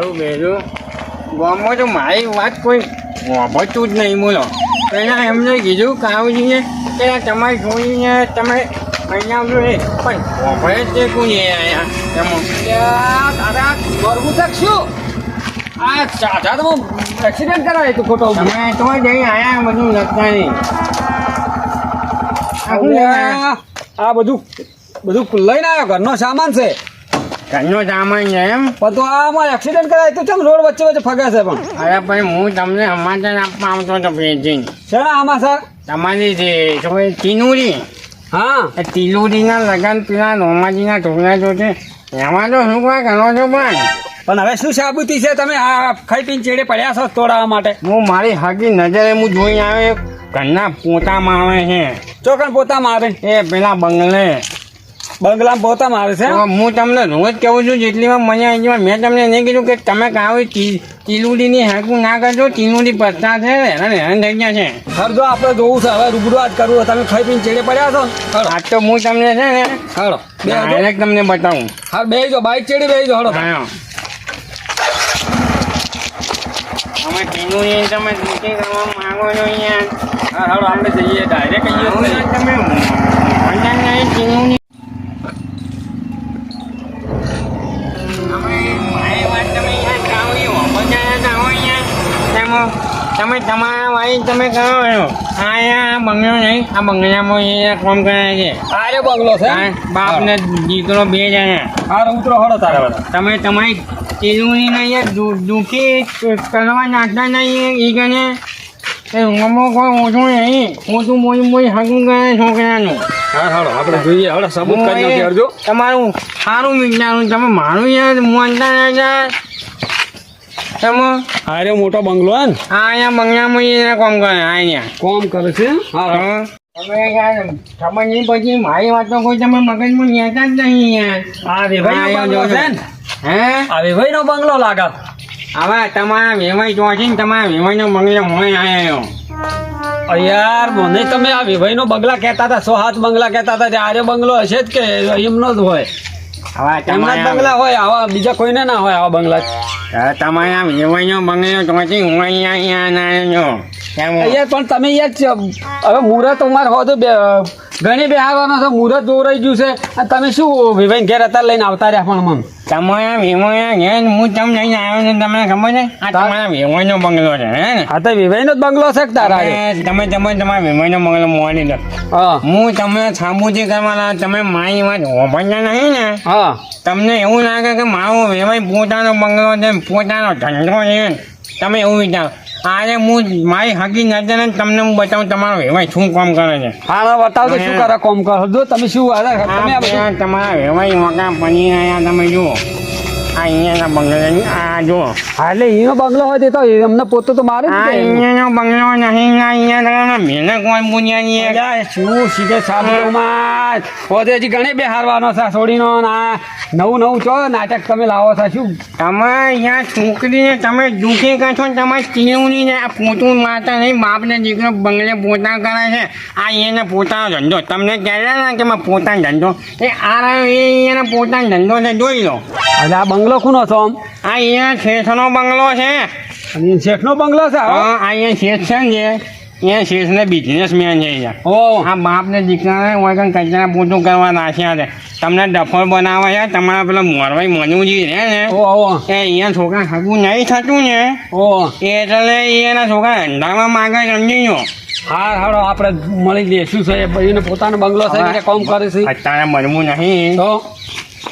સારું બેરું ગામમાં તો મારી વાત કોઈ વાપરતું જ નહીં બોલો. પહેલાં એમને કીધું કાવજીને કે તમારી છોડીને તમે અહીંયા આવજો એ. પણ જ તે એ અહીંયા દાદા કરવું છે શું આ ચાચા તો એક્સિડન્ટ કરાય તું ખોટો. તમે તો જઈ આયા બધું લગતા નહીં આ બધું બધું લઈને આવ્યો ઘરનો સામાન છે. ઘરનો સામાન છે એમ? પણ તો આમાં એક્સિડન્ટ કરાય તો ચમ રોડ વચ્ચે વચ્ચે ફગે છે પણ? અરે ભાઈ હું તમને સમાચાર આપવા આવતો હતો પેજીને શેના આમાં સર? તમારી જે શું ટીનુરી હા. એ તિલુરીના લગન પેલા નોમાજીના ઢોકળા જો છે એમાં તો શું કાંઈ કરો છો પણ? પણ હવે શું સાબુતી છે? તમે આ ખાઈ પીને ચેડે પડ્યા છો તોડાવવા માટે? હું મારી હકી નજરે હું જોઈ આવે ઘરના પોતા મારે છે. ચોકન પોતા મારે. એ પેલા બંગલે. બંગલામાં પોતા મારે છે હું તમને રોજ કહું છું જેટલી વાર મને આવી મેં તમને નહીં કીધું કે તમે કાંઈ ટીલુડીની હાકું ના કરજો ટીલુડી પત્તા છે હેરાન હેરાન થઈ ગયા છે. હર જો આપણે જોવું છે હવે રૂબરૂ જ કરવું તમે ખાઈ પીને ચેડે પડ્યા છો. આજ તો હું તમને છે ને હળો ડાયરેક્ટ તમને બતાવું. હા બે જો બાઈક ચેડી બે જો હળો હા. અમે ટીલુડી તમે કરવા માંગો છો અહીંયા? હા હળો આપણે જઈએ ડાયરેક્ટ તમે મજા નહીં તમે તમારા વાળી તમે કહો છો આ અહીંયા બંગલો નહીં આ બંગલામાં એ કામ કરે છે. આરે બંગલો છે? બાપ ને દીકરો બે જણા. હારો ઉતરો હળો તારે તમે તમારી ટીલુની નહીં દુઃખી દુખી કરવા નાખતા નહીં એ ગણે એ રૂમમાં કોઈ ઓછું નહીં. ઓછું મોઈ મોઈ હગું કરે છોકરાનું. હા હળો આપણે જોઈએ હળો સબૂત હું કરી નાખી તમારું સારું વિચારું તમે મારું યાર માનતા ના યાર અરે મોટો બંગલો હે ને? આ અહીંયા બંગલામાં એને કામ કરે આ અહીંયા. કોમ કરે છે? હા હા. તમે નહીં પછી મારી વાત તો કોઈ તમે મગજમાં લેતા જ નહીં યાર આ વેભાઈ નો છે ને? હે? આ વેભાઈ નો બંગલો લાગત હવે તમારા વેવાઈ જો છે ને તમારા વેવાઈનો બંગલો હોય અ યાર મને તમે આ વેભાઈ નો બંગલા કહેતા હતા સો હાથ બંગલા કહેતા હતા કે આરે બંગલો હશે જ કે એમનો જ હોય. હવે તમારા બંગલા હોય આવા બીજા કોઈને ના હોય આવા બંગલા. હવે આમ વેવાઈનો બંગલો તો છે હું અહીંયા અહીંયા ના આવ્યો યાર પણ તમે યાર હવે મુહૂર્ત અમારે હોતો બે ઘણી બેહાવાનો છે મુહૂર્ત દોરાઈ ગયું છે. અને તમે શું વેભાઈ ઘેર અત્યારે લઈને આવતા રહ્યા પણ મને? તમારા વિમોયા ઘેર હું તમને લઈને આવ્યો છું તમને ખબર છે? આ તમારા વેવાઈનો બંગલો છે હે હા તો વેભાઈ નો જ બંગલો છે તારા તમે તમે તમે તમારા વેવાઈનો બંગલો મોડી દો હું. તમને સાબુજી કરવાના તમે મારી વાત હોભણતા નહીં ને? હા. તમને એવું લાગે કે મારો વિવય પોતાનો બંગલો છે પોતાનો ધંધો છે તમે એવું વિચારો આજે હું મારી હકી નજર તમને હું બતાવું તમારો વેવાય શું કામ કરે છે. હા હવે બતાવજો શું કરે કોમ કરો. જો તમે શું તમે તમારા વેવાય મોટા પની રહ્યા તમે જુઓ. અહીંયાના બંગલો આ જો હા એટલે એનો બંગલો હોય તે તો એમને પોતે તો મારે અહીંયાનો બંગલો નહીં અહીંયા મેને કોઈ બુનિયાની નહીં શું સીધે સાબુમાં પોતે હજી ઘણી બે હારવાનો છે છોડીનો ના નવું નવું ચો નાટક તમે લાવો છો શું? તમે અહીંયા છોકરીને તમે દુઃખી કહો છો તમારે નહીં ને આ પોતું માતા નહીં બાપને દીકરો બંગલે પોતા કરે છે. આ એને પોતાનો ધંધો. તમને કહેલા ને કે પોતાનો ધંધો? એ આ એ એના પોતાનો ધંધો છે જોઈ લો. એટલે આ બંગલો કોનો હતો આમ? આ અહીંયા શેઠનો બંગલો છે. અને શેઠનો બંગલો છે અહીંયા શેઠ છે ને અહીંયા શેઠને બિઝનેસમેન છે અહીંયા. ઓ. આ બાપને દીકરાને હોય કંઈ કચરા પોતું કરવા નાખ્યા છે. તમને ડફોર બનાવે છે તમારા પેલા મોરવાઈ મનુજી રહે ને? ઓ એ અહીંયા છોકરા હગું નહીં થતું ને? ઓ. એટલે એના છોકરા ધંધામાં માગે સમજી ગયો? હા હાડો આપણે મળી લઈએ શું છે. એને પોતાનો બંગલો છે કામ કોમ કરે છે અત્યારે મળવું નહીં. તો?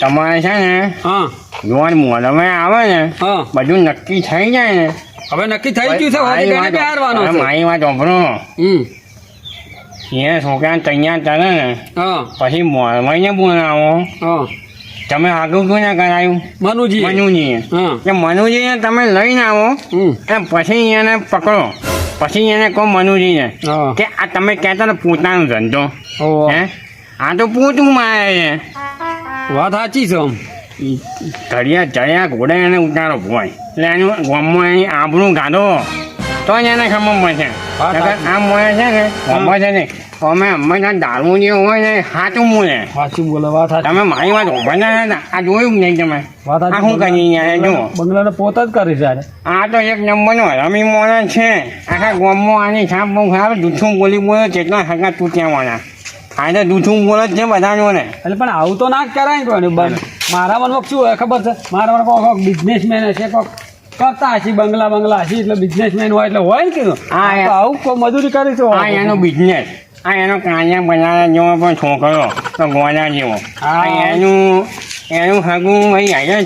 તમારે છે ને હા. જોવાનું મોડમે આવે ને હા. બધું નક્કી થઈ જાય ને. હવે નક્કી થઈ ગયું છે હવે મારી તેને બે હારવાનો વાત- છે. મારી વાત ઓભરો હમ. એ છોકરા તૈયાર કરે ને હા. પછી મોરવાઈને બોલાવો. હા. તમે આગળ કોને કરાયું? મનુજી મનુજીએ. હા. કે મનુજીને તમે લઈને આવો. અને પછી એને પકડો. પછી એને કહો મનુજીને કે આ તમે કહેતા ને પોતાનો ધંધો? હે? આ તો પોતું મારે છે. વાત સાચી છે ઘડિયા ચડ્યા ઘોડે એને ઉતારો ભોય. એટલે એનું ગામમાં એની આંબળું ગાધો. તો જ એને ખબર પડશે આમ મળે છે ને ખબર છે ને અમે હંમેશા દારૂ જે હોય ને સાચું બોલે. સાચું બોલે વાત તમે મારી વાત ઊભા ના આ જોયું જ નહીં તમે? આ શું કરી અહીંયા જુઓ. બંગલાને પોતા જ કરી છે આ તો એક નંબરનો રમી મોણા છે. આખા ગામમાં આની છાપ બહુ ખરાબ જૂઠું બોલી બોલે કેટલા સગા તૂટ્યા વાળા. આ દૂધું બોલે જ છે બધાનું ને એટલે પણ આવું તો ના જ કરાય કોઈ મારા મનમાં શું હોય ખબર છે? મારા મનમાં કોઈક બિઝનેસમેન હશે કોઈક કરતા હશે બંગલા બંગલા હશે એટલે બિઝનેસમેન હોય એટલે હોય ને કીધું. હા, આવું કોઈ મજૂરી કરીશું હા એનો બિઝનેસ આ એનો કાંજા બનારા જેવો પણ છોકરો તો ગોના જેવો. હા. એનું એનું હગું ભાઈ આજે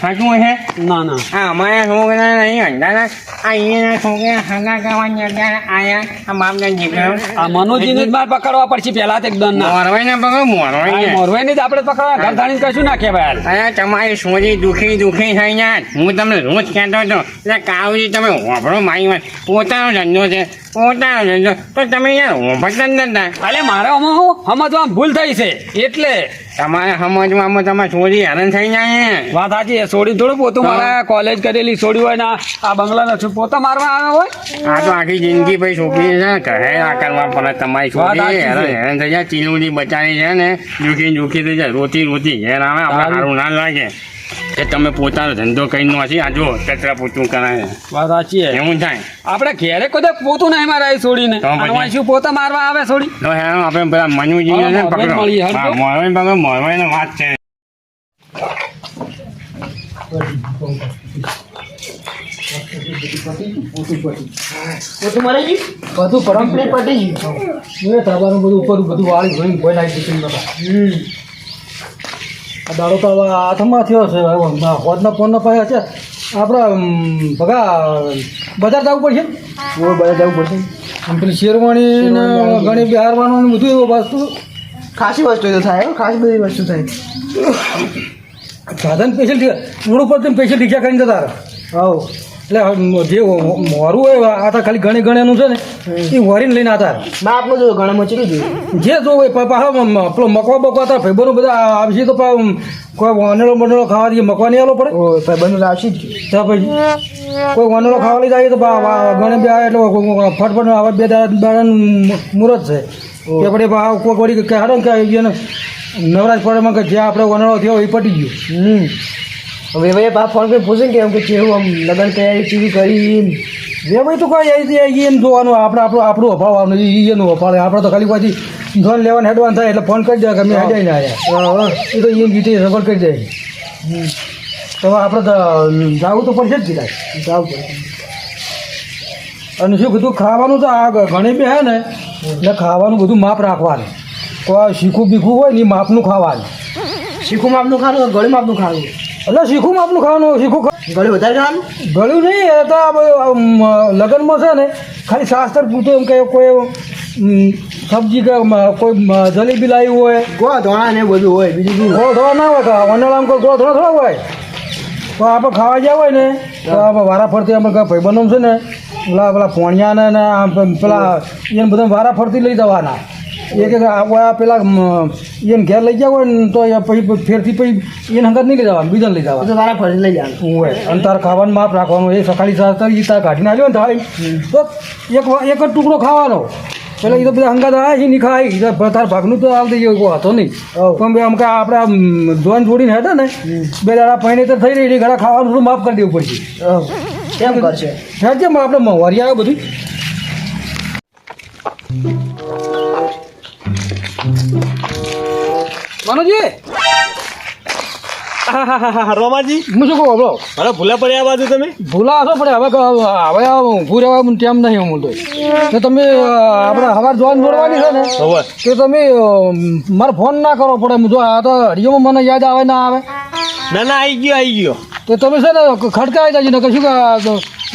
સાચું છે ના ના. આ અમારા છોકરા નહીં અંધારા આ અહીંયાના છોકરા હગા કરવાની અત્યારે આયા. આ બાપના દીકરા આ મનોજીને જ માર પકડવા પડશે પહેલા તો એકદમ ના મોરવાઈ ને પકડો મોરવાઈ ને. મોરવાઈ જ આપણે પકડવા ઘર ધાણીને કશું ના કહેવાય અરે તમારી સોરી દુખી દુખી થઈ જાય. હું તમને રોજ કહેતો હતો એટલે કાવજી તમે વાપરો મારી વાત. પોતાનો ધંધો છે પોતાનો ધંધો. તો તમે યાર વાપરતા જ નતા. અલે મારે આમાં હું સમજવામાં ભૂલ થઈ છે. એટલે. તમારે સમજવામાં તમારે છોડી હેરાન થઈ જાય ને. વાત સાચી છોડી થોડું પોતું. મારે કોલેજ કરેલી છોડી હોય ને આ બંગલા નથી પોતા મારવા આવે હોય? આ તો આખી જિંદગી ભાઈ છોકરી છે કહે આ કરવા પડે તમારી છોકરી. હેરાન થઈ જાય ચીલુડી બચાવી છે ને દુખી દુખી થઈ જાય રોતી રોતી. ઘેર આવે આપણે સારું. ના લાગે. કે તમે પોતાનો ધંધો કઈ નથી આ જો કચરા પોતું કરાય વાત સાચી છે. એવું થાય. આપણે ઘેરે કદાચ પોતું નહીં મારે છોડીને. તો પછી? અને વાંય શું પોતા મારવા આવે છોડી? તો આપણે બધા મનુજી ને પકડો. મોરવાઈ પકડો મોરવાઈ વાત છે. બધું પરમ્પરે પટી ગયું. તાબાનું બધું ઉપર બધું વાળી ધોઈને કોઈ નાખી દીધું નતા આ દાડો તો હવે હાથમાં થયો છે હોદના ફોનના પાસે છે. આપણે ભગા બજાર જવું પડશે? બજાર જવું પડશે. આમ પેલી શેરવાણી ને ઘણી બિહારવાનું ને બધું એવું વસ્તુ. ખાસી વસ્તુ તો થાય હો, ખાસી બધી વસ્તુ થાય. સાધન સ્પેશિયલ મૂળ ઉપર તમે સ્પેશિયલ રિક્ષા કરીને જતા. હવ એટલે જે મોરું હોય આ તો ખાલી ગણે ગણેનું છે ને એ વરીને લઈને આતા રહો. ના આપણું જો ઘણા મચડી જોયું. જે જો પાછો પેલો મકવા બકવા તાર ભાઈબંધો બધા આવશે તો કોઈ વાનેલો બંનેલો ખાવા દઈએ મકવા નહીં આલો પડે? ઓ ભાઈબંધ લાવશી જ તો પછી કોઈ વાનેલો ખાવા લઈ જાય તો ગણે બે આવે એટલે ફટફટ આવા બે દાડા દાડાનું મુહૂર્ત છે. કે પડે પા કોઈ વળી કે હાડો કે નવરાજ પડે કે જે આપણે વાનેલો થયો એ પટી ગયું. હમ. હવે ભાઈ બા ફોન કરી પૂછે કે એમ કે કેવું આમ લગ્ન તૈયારી કેવી કરી? જે ભાઈ તો કઈ આવી જાય એમ જોવાનું આપણે આપણું આપણું અપાવવાનું એ એનું અભાવ આપણે તો ખાલી પછી ધોન લેવાનું એડવાન્સ થાય એટલે ફોન કરી દે કે મેં હેડાઈને આવ્યા એ તો એમ રીતે સફર કરી દે. તો આપણે તો જવું તો પડશે જ કીધા જાવ પડે અને શું કીધું ખાવાનું તો આ ઘણી બી હે ને એટલે ખાવાનું બધું માપ રાખવાનું. કોઈ શીખું બીખું હોય ને એ માપનું ખાવાનું. શીખું માપનું ખાવાનું ગળે માપનું ખાવાનું? એટલે શીખું આપનું ખાવાનું શીખું ગળ્યું ગળે વધારે ખાવાનું ગળ્યું નહીં એ તો લગ્નમાં છે ને ખાલી શાસ્ત્ર પૂરતું એમ કે કોઈ સબ્જી કે કોઈ જલેબી લાવી હોય. ગોળ ધોણા ને બધું હોય બીજું શું? ગોળ થોડા ના હોય તો વનાળામાં કોઈ ગોળ ધોળા થોડા હોય. તો આપણે ખાવા ગયા હોય ને તો આપણે વારા ફરતી આપણે કાંઈ ભાઈબંધો છે ને પેલા પેલા પોણિયાને ને પેલા એને બધા વારા ફરતી લઈ જવાના. એક એક આ પેલા એન ઘેર લઈ જાવ હોય ને તો પછી ફેરથી પછી એને હંગત નહીં લઈ જવાનું બીજાને લઈ જવાનું. તો મારા ફરી લઈ જવાનું. હોય. અને તારે ખાવાનું માપ રાખવાનું. એ સકાળી એ તાર કાઢીને આવ્યો ને થાય તો એક એક જ ટુકડો ખાવાનો. પેલા એ તો બધા હંગાત આવે છે નહીં ખાય. એ તો તાર ભાગનું તો આવતી ગયું કોઈ હતો નહીં. પણ બે અમકા આપણે ધોન જોડીને હેઠે ને બે દાડા પહેણે તો થઈ રહી ઘણા ખાવાનું થોડું માફ કરી દેવું પડશે. કેમ કરશે? હેઠ કેમ આપણે વરી આવે બધું. મનોજી? રોમાજી હું શું કહું બોલો. અરે ભૂલા પડ્યા બાજુ તમે? ભૂલા હશો પડે હવે હવે ઊભું રહેવા તેમ નહીં હું તો તો તમે આપણે હવાર જોવાનું જોડવાની છે ને તો તમે મારો ફોન ના કરવો પડે. જો આ તો હરિયોમાં મને યાદ આવે ના આવે. ના ના આવી ગયો આવી ગયો. તો તમે છે ને ખડકાઈ જાય ને કશું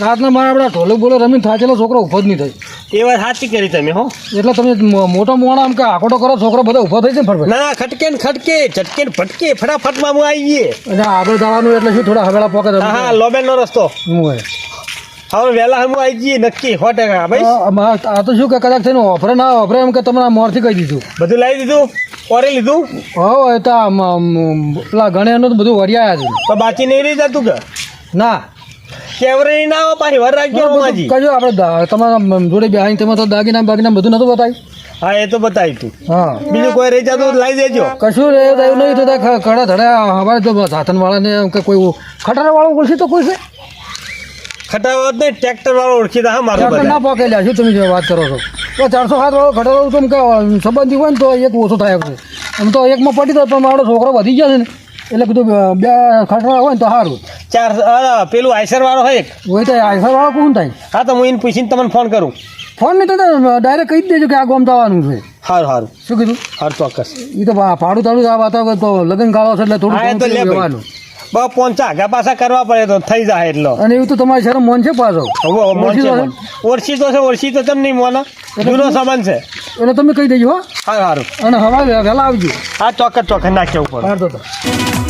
રાતના મારા આપણા ઢોલે બોલો રમીને થાચેલો છોકરો ઊભો જ નહીં થાય. એ વાત સાચી કરી તમે હો. એટલે તમે મોટો મોણા આમ કે આકોટો કરો છોકરો બધા ઊભો થઈ જાય ને ફટફટ ના ના ખટકે ને ખટકે ચટકે ને ફટકે ફટાફટમાં હું આવી ગઈએ અને આગળ જવાનું એટલે શું થોડા હવેલા પોકે હા લોબેલ નો રસ્તો. હું હોય. હવે વહેલા હું આવી જઈએ નક્કી સો ટકા ભાઈ આ તો શું કે કદાચ થઈને ઓફરે ના ઓફરે એમ કે તમને મોરથી કહી દીધું. બધું લાવી દીધું? ઓરે લીધું? હો એ તો પેલા ગણ્યાનું તો બધું વરિયા છે. તો બાકી નહીં રહી જતું કે? ના. કેવરે ના પાછી વર રાખજો રમાજી કજો આપણે તમારા જોડે બેહાઈ તેમાં તો દાગીના બાગીના બધું નતું બતાવ્યું? હા એ તો બતાવી તું. હા. બીજું કોઈ રહી જતું દેજો. કશું રે એવું નહીં તો ત્યાં ખ- ખડા ધડા અમારે તો સાધન વાળાને કે કોઈ ખટારા વાળો ઓળખી તો કોઈ છે? ખટાવત નહીં ટ્રેક્ટર વાળો ઓળખી હા મારું બધા. ના પોકે લ્યા શું તમે જે વાત કરો છો? તો ચારસો સાત વાળો ખટારો તો એમ કે સંબંધી હોય ને તો એક ઓછો થાય છે. એમ તો એકમાં દો તો પણ મારો છોકરો વધી ગયો છે ને. એટલે કીધું બે ખટારા હોય ને તો સારું ચાર પેલું આઈસર વાળો હોય હોય તો આઈસર વાળો કોણ થાય? હા તો હું એને પૂછીને તમને ફોન કરું. ફોન નહીં તો ડાયરેક્ટ કહી દેજો કે આ ગોમ આવવાનું છે. સારું સારું શું કીધું? સારું ચોક્કસ. એ તો ભાડું તાડું આ વાત તો લગ્ન ગાળો છે એટલે થોડું લેવાનું ભાઈ. પોંચા આગા પાછા કરવા પડે તો થઈ જાય એટલો. અને એવું તો તમારી શરમ મોન છે પાછો? હવે હવે ઓળખી તો છે? ઓળખી તો તમને મોના. જૂનો સામાન છે. એટલે તમે કહી દેજો હો. સારું અને હવારે વહેલા આવજો. હા ચોક્કસ ચોક્કસ. નાખ્યા ઉપર. હાર તો.